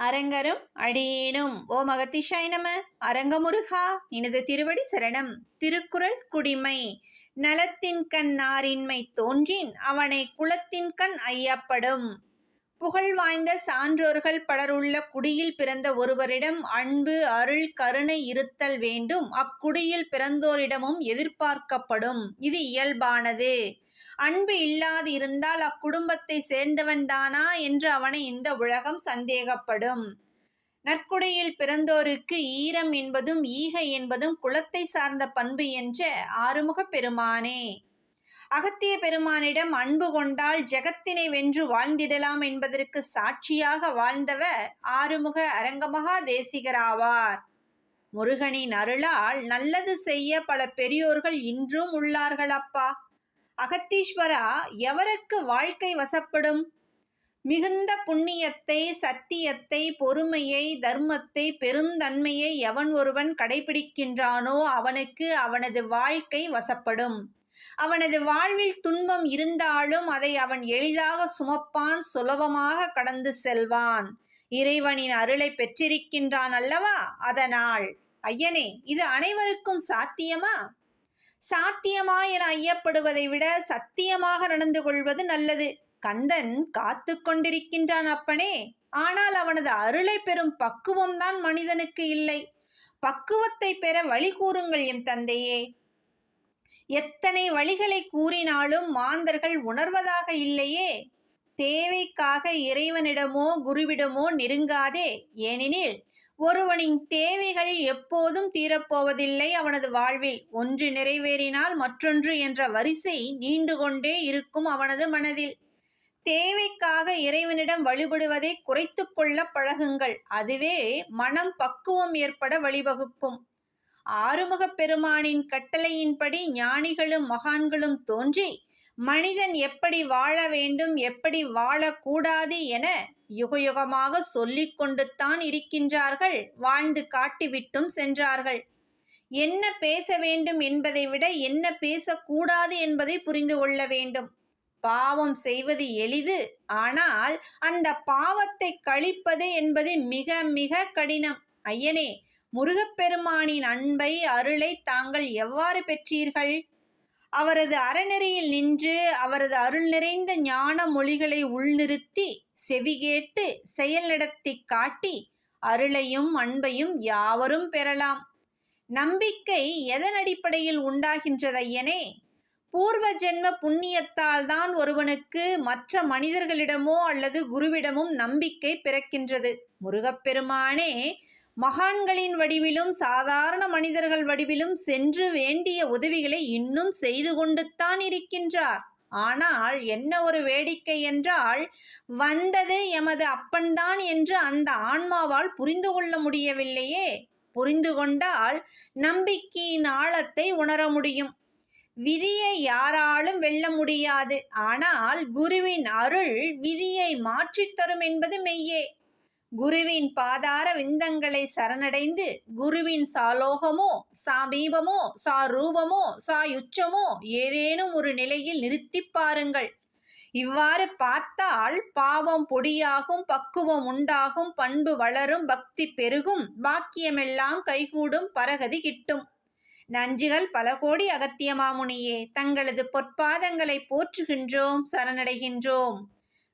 அரங்கரும் அடியேனும். ஓ மகத்திஷாய் நம அரங்கமுருகா இனது திருவடி சரணம். திருக்குறள் குடிமை. நலத்தின் கண் நாரின்மை தோன்றின் அவனை குலத்தின் கண் ஐயப்படும். புகழ் வாய்ந்த சான்றோர்கள் பலருள்ள குடியில் பிறந்த ஒருவரிடம் அன்பு அருள் கருணை இருத்தல் வேண்டும். அக்குடியில் பிறந்தோரிடமும் எதிர்பார்க்கப்படும். இது இயல்பானது. அன்பு இல்லாது இருந்தால் அக்குடும்பத்தை சேர்ந்தவன்தானா என்று அவனை இந்த உலகம் சந்தேகப்படும். நற்குடையில் பிறந்தோருக்கு ஈரம் என்பதும் ஈகை என்பதும் குலத்தை சார்ந்த பண்பு என்ற ஆறுமுக பெருமானே. அகத்திய பெருமானிடம் அன்பு கொண்டால் ஜெகத்தினை வென்று வாழ்ந்திடலாம் என்பதற்கு சாட்சியாக வாழ்ந்தவர் ஆறுமுக அரங்கமகா தேசிகராவார் முருகனின் அருளால் நல்லது செய்ய பல பெரியோர்கள் இன்றும் உள்ளார்கள் அப்பா அகத்தீஸ்வரா எவருக்கு வாழ்க்கை வசப்படும்? மிகுந்த புண்ணியத்தை சத்தியத்தை பொறுமையை தர்மத்தை பெருந்தன்மையை எவன் ஒருவன் கடைபிடிக்கின்றானோ அவனுக்கு அவனது வாழ்க்கை வசப்படும். அவனது வாழ்வில் துன்பம் இருந்தாலும் அதை அவன் எளிதாக சுமப்பான் சுலபமாக கடந்து செல்வான். இறைவனின் அருளை பெற்றிருக்கின்றான் அல்லவா? அதனால். ஐயனே இது அனைவருக்கும் சாத்தியமா? சாத்தியமா என ஐயப்படுவதை விட சத்தியமாக நடந்து கொள்வது நல்லது. கந்தன் காத்து கொண்டிருக்கின்றான் அப்பனே. ஆனால் அவனது அருளை பெறும் பக்குவம்தான் மனிதனுக்கு இல்லை. பக்குவத்தை பெற வழி கூறுங்கள் என் தந்தையே. எத்தனை வழிகளை கூறினாலும் மாந்தர்கள் உணர்வதாக இல்லையே. தேவைக்காக இறைவனிடமோ குருவிடமோ நெருங்காதே. ஏனெனில் ஒருவனின் தேவைகள் எப்போதும் தீரப்போவதில்லை அவனது வாழ்வில். ஒன்று நிறைவேறினால் மற்றொன்று என்ற வரிசை நீண்டு கொண்டே இருக்கும் அவனது மனதில். தேவைக்காக இறைவனிடம் வழிபடுவதை குறைத்து கொள்ள பழகுங்கள். அதுவே மனம் பக்குவம் ஏற்பட வழிவகுக்கும். ஆறுமுகப் பெருமானின் கட்டளையின்படி ஞானிகளும் மகான்களும் தோன்றி மனிதன் எப்படி வாழ வேண்டும் எப்படி வாழக்கூடாது என யுகயுகமாக சொல்லிக்கொண்டுத்தான் இருக்கின்றார்கள் வாழ்ந்து காட்டிவிட்டும் சென்றார்கள். என்ன பேச வேண்டும் என்பதை விட என்ன பேசக்கூடாது என்பதை புரிந்து கொள்ள வேண்டும். பாவம் செய்வது எளிது ஆனால் அந்த பாவத்தை கழிப்பது என்பது மிக மிக கடினம். ஐயனே முருகப்பெருமானின் அன்பை அருளை தாங்கள் எவ்வாறு பெற்றீர்கள்? அவரது அறநெறியில் நின்று அவரது அருள் நிறைந்த ஞான மொழிகளை உள்நிறுத்தி செவிகேட்டு செயல் நடத்தி காட்டி அருளையும் அன்பையும் யாவரும் பெறலாம். நம்பிக்கை எதன் அடிப்படையில் உண்டாகின்றதையனே பூர்வ ஜென்ம புண்ணியத்தால் தான் ஒருவனுக்கு மற்ற மனிதர்களிடமோ அல்லது குருவிடமும் நம்பிக்கை பிறக்கின்றது. முருகப்பெருமானே மகான்களின் வடிவிலும் சாதாரண மனிதர்கள் வடிவிலும் சென்று வேண்டிய உதவிகளை இன்னும் செய்து கொண்டுத்தான் இருக்கின்றார். ஆனால் என்ன ஒரு வேடிக்கை என்றால் வந்தது எமது அப்பன்தான் என்று அந்த ஆன்மாவால் புரிந்து கொள்ள முடியவில்லையே. புரிந்து கொண்டால் நம்பிக்கையின் ஆழத்தை உணர முடியும். விதியை யாராலும் வெல்ல முடியாது. ஆனால் குருவின் அருள் விதியை மாற்றித்தரும் என்பது மெய்யே. குருவின் பாதார விந்தங்களை சரணடைந்து குருவின் சாலோகமோ சாமீபமோ சாரூபமோ சாயுச்சமோ ஏதேனும் ஒரு நிலையில் நிறுத்தி பாருங்கள். இவ்வாறு பார்த்தால் பாவம் பொடியாகும் பக்குவம் உண்டாகும் பண்பு வளரும் பக்தி பெருகும் பாக்கியமெல்லாம் கைகூடும் பரகதி கிட்டும். நஞ்சுகள் பல கோடி அகத்தியமாமுனியே தங்களது பொற்பாதங்களை போற்றுகின்றோம் சரணடைகின்றோம்.